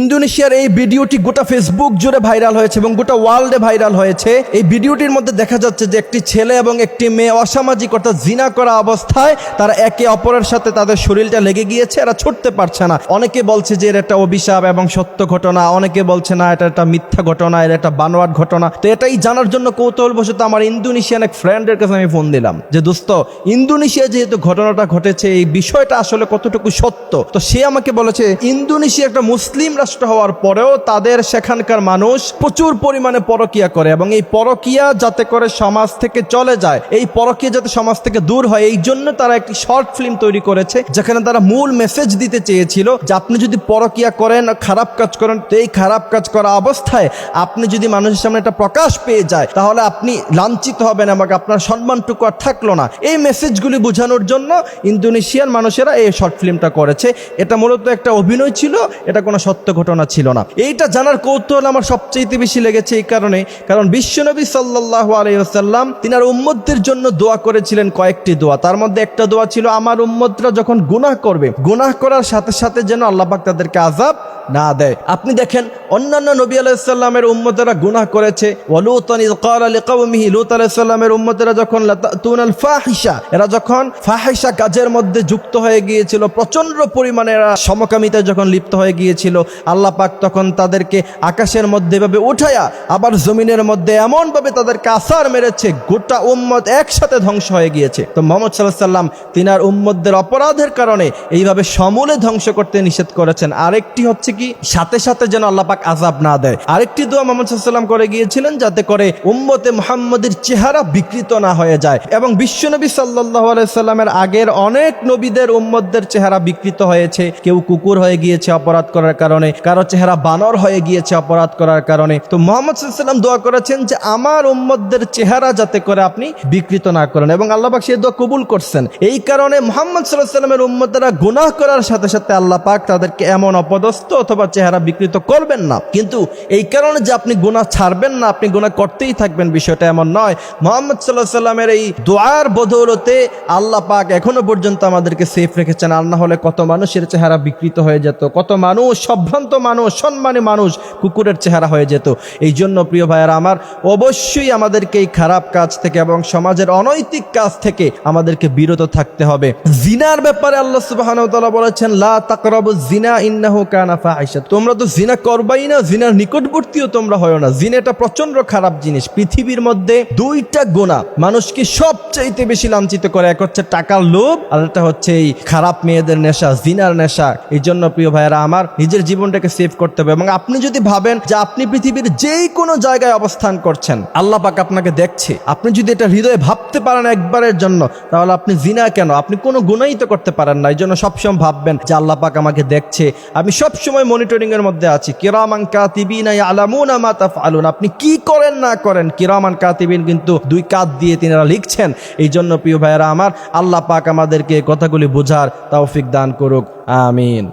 ইন্দোনেশিয়ার এই ভিডিওটি গোটা ফেসবুক জুড়ে ভাইরাল হয়েছে এবং গোটা ওয়ার্ল্ডে ভাইরাল হয়েছে। এই ভিডিওটির মধ্যে দেখা যাচ্ছে যে একটি ছেলে এবং একটি মেয়ে অসামাজিক অর্থাৎ জিনা করা অবস্থায় তারা একে অপরের সাথে তাদের শরীরটা লেগে গিয়েছে, এরা ছুটতে পারছে না। অনেকে বলছে যে এর একটা অভিশাপ এবং সত্য ঘটনা, অনেকে বলছে না, এটা একটা মিথ্যা ঘটনা এর একটা বানোয়াট ঘটনা। তো এটাই জানার জন্য কৌতূহলবশত আমার ইন্দোনেশিয়ান এক ফ্রেন্ডের কাছে আমি ফোন দিলাম যে, দোস্ত ইন্দোনেশিয়া যেহেতু ঘটনাটা ঘটেছে, এই বিষয়টা আসলে কতটুকু সত্য? তো সে আমাকে বলেছে ইন্দোনেশিয়া একটা মুসলিম রাষ্ট্র হওয়ার পরেও তাদের সেখানকার মানুষ প্রচুর পরিমাণে পরকিয়া করে এবং এই পরকিয়া যাতে করে সমাজ থেকে চলে যায়, এই পরকিয়া যাতে সমাজ থেকে দূর হয়, এই জন্য তারা একটি শর্ট ফিল্ম তৈরি করেছে, যেখানে তারা মূল মেসেজ দিতে চেয়েছিল যে আপনি যদি পরকিয়া করেন, খারাপ কাজ করেন, তো এই খারাপ কাজ করা অবস্থায় আপনি যদি মানুষের সামনে একটা প্রকাশ পেয়ে যায়, তাহলে আপনি লাঞ্ছিত হবেন এবং আপনার সম্মানটুকু আর থাকল না। এই মেসেজগুলি বোঝানোর জন্য ইন্দোনেশিয়ার মানুষেরা এই শর্ট ফিল্মটা করেছে। এটা মূলত একটা অভিনয় ছিল, এটা কোনো সত্য ঘটনা ছিল না। এইটা জানার কৌতূহল আমার সবচেয়ে বেশি লেগেছে এই কারণে, কারণ বিশ্বনবী সাল্লাহ আলাইসাল্লাম তিনার উম্মদের জন্য দোয়া করেছিলেন কয়েকটি দোয়া। তার মধ্যে একটা দোয়া ছিল, আমার উম্মদরা যখন গুনাহ করবে, গুনাহ করার সাথে সাথে যেন আল্লাহ আল্লাপাক তাদেরকে আজাব না দেয়। আপনি দেখেন, অন্যান্য নবী আলাইসাল্লামের উম্মতেরা গুনাহ করেছে। লূত আলাইসাল্লামের উম্মতেরা যখন এরা যখন ফাহিশা কাজের মধ্যে যুক্ত হয়ে গিয়েছিল প্রচণ্ড পরিমাণে এরা সমকামিতায় যখন লিপ্ত হয়ে গিয়েছিল, আল্লাহ পাক তখন তাদেরকে আকাশের মধ্যে এভাবে উঠায়া, আবার জমিনের মধ্যে এমনভাবে তাদেরকে আসার মেরেছে, গোটা উম্মত একসাথে ধ্বংস হয়ে গিয়েছে। তো মোহাম্মদ সাল্লাহ সাল্লাম তিনার উম্মতদের অপরাধের কারণে এইভাবে সমূলে ধ্বংস করতে নিষেধ করেছেন। আরেকটি হচ্ছে কি? সাথে সাথে যেন আল্লাহ পাক আজাব না দেয়। আরেকটি দোয়া মোহাম্মদ সাল্লাম করে গিয়েছিলেন যাতে করে উম্মতে মুহাম্মদের চেহারা বিকৃত না হয়ে যায় এবং বিশ্বনবী সাল্লাহ আলাইসাল্লামের আগের অনেক নবীদের উম্মতদের চেহারা বিকৃত হয়েছে। কেউ কুকুর হয়ে গিয়েছে অপরাধ করার কারণে, কারও চেহারা বানর হয়ে গিয়েছে অপরাধ করার কারণে। তো মোহাম্মদ সাল্লাম দোয়া করেছেন যে, আমার উম্মতদের চেহারা যাতে করে আপনি বিকৃত না করেন এবং আল্লাহ পাক সেই দোয়া কবুল করছেন। এই কারণে মোহাম্মদ সাল্লাহ সাল্লামের উম্মতরা গুনাহ করার সাথে সাথে আল্লাহ পাক তাদেরকে এমন অপদস্থ অথবা চেহারা বিকৃত করবেন না। কিন্তু এই কারণে যে আপনি গুনাহ ছাড়বেন না, আপনি গুনাহ করতেই থাকবেন, বিষয়টা এমন নয়। মোহাম্মদ সাল্লাহ সাল্লামের এই দোয়ার বদৌলতে আল্লাহ পাক এখনও পর্যন্ত আমাদেরকে সেফ রেখেছেন। আর না হলে কত মানুষের চেহারা বিকৃত হয়ে যেত, কত মানুষ, সম্ভ্রান্ত মানুষ, সম্মানী মানুষ কুকুরের চেহারা হয়ে যেত। এই জন্য প্রিয় ভাইয়েরা আমার, অবশ্যই আমাদেরকে এই খারাপ কাজ থেকে এবং সমাজের অনৈতিক কাজ থেকে আমাদেরকে বিরত থাকতে হবে। জিনার ব্যাপারে আল্লাহ সুবাহ বলেছেন, লা তাকরাবু জিনা ইন্নাহু কানা ফাহিশা তোমরা তো জিনা করবাই না, জিনার নিকটবর্তীও তোমরা হয় না। জিনা এটা প্রচণ্ড খারাপ জিনিস। পৃথিবীর মধ্যে দুইটা গোনা। মানুষকে সবচাইতে বেশি লাঞ্ছিত করে, এক হচ্ছে টাকার লোভ, আর একটা হচ্ছে এই খারাপ মেয়েদের নেশা, জিনার নেশা। এই জন্য, প্রিয় ভাইয়েরা, আমার নিজের জীবনটাকে সেভ করতে হবে। এবং আপনি যদি ভাবেন যে আপনি পৃথিবীর যেই কোনো জায়গায় অবস্থান করছেন, আল্লাহ পাক আপনাকে দেখছে। আপনি যদি এটা হৃদয়ে ভাবতে পারেন একবারের জন্য, তাহলে আপনি জিনা কেন? আপনি কোনো গুণাই তো করতে পারেন না। এই জন্য সবসময় ভাববেন যে আল্লাহ পাক আমাকে দেখছে। আমি সবসময় মনিটরিং এর মধ্যে আছি। কিরামান কাতিবিন আলামুন মা তাফআলুন। আপনি কি করেন, না করেন, কিরামান কাতিবিন কিন্তু দুই কাত দিয়ে তিনিরা লিখছেন। এই জন্য প্রিয় ভাইয়েরা আমার, আল্লাহ পাক আমাদেরকে কথাগুলি বোঝার তৌফিক দান করুক। আমিন।